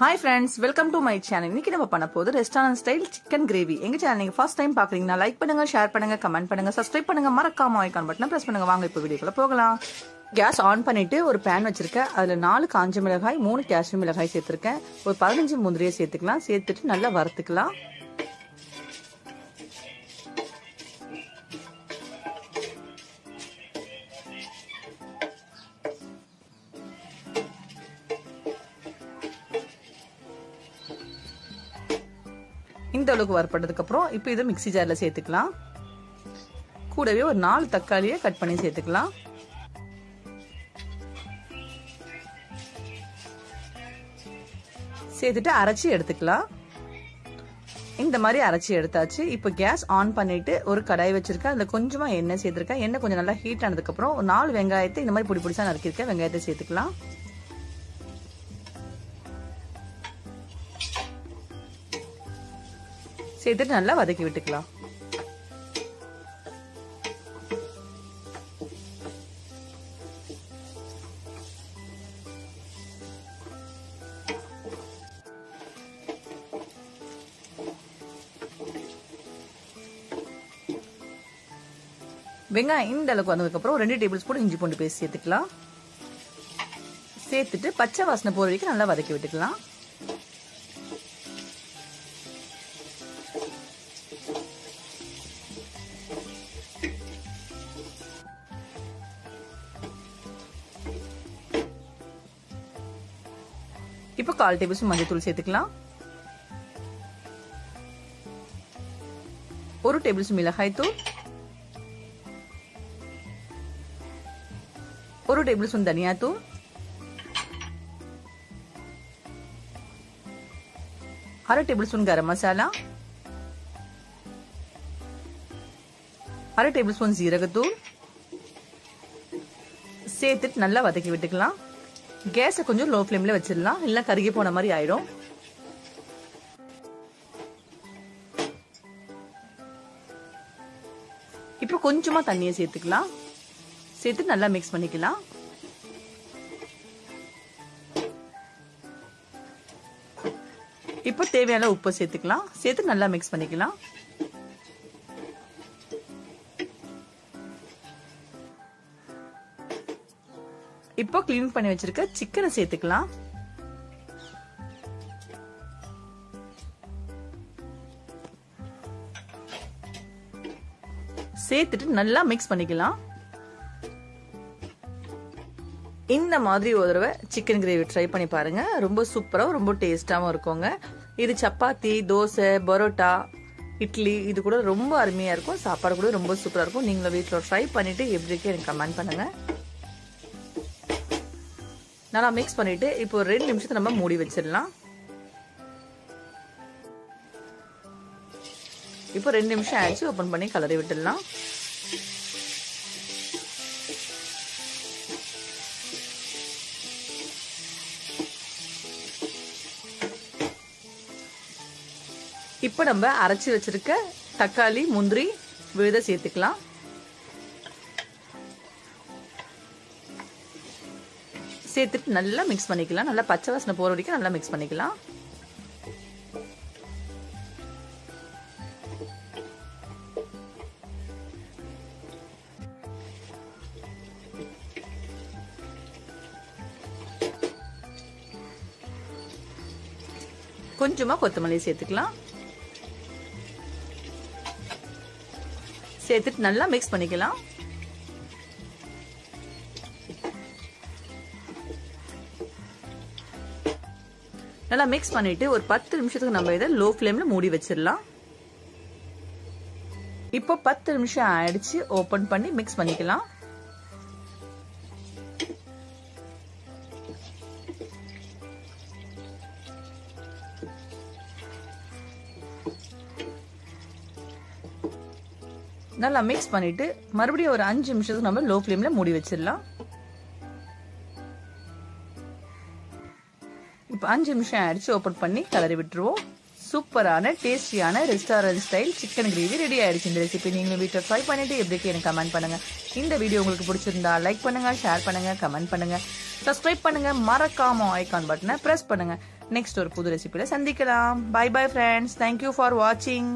Hi friends welcome to my channel இன்னைக்கு நம்ம பண்ண போது ரெஸ்டாரண்ட் ஸ்டைல் சிக்கன் கிரேவி எங்க சேனல் நீங்க ஃபர்ஸ்ட் டைம் பாக்குறீங்கன்னா லைக் பண்ணுங்க ஷேர் பண்ணுங்க கமெண்ட் பண்ணுங்க சப்ஸ்கிரைப் பண்ணுங்க மறக்காம ஐக்கான் பட்டனை பிரஸ் பண்ணுங்க. வாங்க இப்போ வீடியோக்குள்ள போகலாம். கேஸ் ஆன் பண்ணிட்டு ஒரு பேன் வச்சிருக்கேன். அதுல நாலு காஞ்ச மிளகாய் மூணு காஷ்மீர் மிளகாய் சேர்த்திருக்கேன். ஒரு பதினஞ்சு முந்திரியை சேர்த்துக்கலாம். சேர்த்துட்டு நல்லா வறுத்துக்கலாம். இந்த அளவுக்கு வறுப்பட்டதுக்கு அப்புறம் இப்போ இதை மிக்ஸி ஜார்ல சேர்த்துக்கலாம். கூடவே ஒரு நாலு தக்காளியை கட் பண்ணி சேர்த்துக்கலாம். சேர்த்துட்டு அரைச்சி எடுத்துக்கலாம். இந்த மாதிரி அரைச்சி எடுத்தாச்சு. இப்போ கேஸ் ஆன் பண்ணிட்டு ஒரு கடாய் வச்சிருக்கேன். அதில் கொஞ்சமா எண்ணெய் சேர்த்துருக்கேன். எண்ணெய் கொஞ்சம் நல்லா ஹீட் ஆனதுக்கப்புறம் ஒரு நாலு வெங்காயத்தை இந்த மாதிரி பிடி பிடிச்சா நறுக்கிருக்கேன் வெங்காயத்தை சேர்த்துக்கலாம். சேர்த்துட்டு நல்லா வதக்கி விட்டுக்கலாம். வெங்காயம் இந்த அளவுக்கு வந்ததுக்கப்புறம் ரெண்டு டேபிள் ஸ்பூன் இஞ்சி பூண்டு பேஸ்ட் சேர்த்துக்கலாம். சேர்த்துட்டு பச்சை வாசனை போகிற வரைக்கும் நல்லா வதக்கி விட்டுக்கலாம். கால் டேபிள் ஸ்பூன் மஞ்சள் தூள் சேர்த்துக்கலாம். ஒரு டேபிள் ஸ்பூன் மிளகாய் தூள். ஒரு டேபிள் ஸ்பூன் தனியா தூள். அரை டேபிள் ஸ்பூன் கரம் மசாலா. அரை டேபிள் ஸ்பூன் ஜீரகத்தூள் சேர்த்துட்டு நல்லா வதக்கி விட்டுக்கலாம். கேஸை கொஞ்சம் லோ ஃப்ளேமில் வச்சிடலாம். இல்லை கருகி போன மாதிரி ஆயிடும். இப்போ கொஞ்சமா தண்ணியை சேர்த்துக்கலாம். சேர்த்து நல்லா மிக்ஸ் பண்ணிக்கலாம். இப்போ தேவையான உப்பு சேர்த்துக்கலாம். சேர்த்து நல்லா மிக்ஸ் பண்ணிக்கலாம். இப்போ கிளீன் பண்ணி வச்சிருக்க சிக்கனை சேர்த்துக்கலாம். சேர்த்துட்டு நல்லா மிக்ஸ் பண்ணிக்கலாம். இந்த மாதிரி ஒரு தடவை சிக்கன் கிரேவி ட்ரை பண்ணி பாருங்க. ரொம்ப சூப்பராகவும் ரொம்ப டேஸ்டாகவும் இருக்குங்க. இது சப்பாத்தி தோசை பரோட்டா இட்லி இது கூட ரொம்ப அருமையாக இருக்கும். சாப்பாடு கூட ரொம்ப சூப்பராக இருக்கும். நீங்களும் வீட்டில் ட்ரை பண்ணிவிட்டு எப்படி இருக்கு எனக்கு கமெண்ட் பண்ணுங்க. நல்லா மிக்ஸ் பண்ணிட்டு இப்போ ஒரு ரெண்டு நிமிஷத்தை நம்ம மூடி வச்சிடலாம். இப்போ ரெண்டு நிமிஷம் ஆயிடுச்சு ஓப்பன் பண்ணி கலரி விட்டுடலாம். இப்போ நம்ம அரைச்சி வச்சிருக்க தக்காளி முந்திரி விழுத சேர்த்துக்கலாம். சேர்த்துட்டு நல்லா மிக்ஸ் பண்ணிக்கலாம். நல்லா பச்சை வாசனை போகிற வரைக்கும் நல்லா மிக்ஸ் பண்ணிக்கலாம். கொஞ்சமா கொத்தமல்லி சேர்த்துக்கலாம். சேர்த்துட்டு நல்லா மிக்ஸ் பண்ணிக்கலாம். நல்லா மிக்ஸ் பண்ணிட்டு ஒரு பத்து நிமிஷத்துக்கு நம்ம இதை லோ ஃப்ளேம்ல மூடி வச்சிடலாம். இப்போ பத்து நிமிஷம் ஆயிடுச்சு ஓபன் பண்ணி மிக்ஸ் பண்ணிக்கலாம். நல்லா மிக்ஸ் பண்ணிட்டு மறுபடியும் ஒரு அஞ்சு நிமிஷத்துக்கு நம்ம லோ ஃப்ளேம்ல மூடி வச்சிடலாம். இப்போ அஞ்சு நிமிஷம் ஆயிடுச்சு ஓப்பன் பண்ணி கலரி விட்டுருவோம். சூப்பரான டேஸ்டியான restaurant style chicken gravy ready ஆயிடுச்சு இந்த ரெசிபி நீங்களும் வீட்டில் ட்ரை பண்ணிட்டு எப்படிக்கு எனக்கு கமெண்ட் பண்ணுங்க. இந்த வீடியோ உங்களுக்கு பிடிச்சிருந்தா லைக் பண்ணுங்க ஷேர் பண்ணுங்க கமெண்ட் பண்ணுங்க. சப்ஸ்கிரைப் பண்ணுங்க மறக்காம ஐக்கான் பட்டனை ப்ரெஸ் பண்ணுங்க. நெக்ஸ்ட் ஒரு புது ரெசிபியில் சந்திக்கலாம். Bye bye friends thank you for வாட்சிங்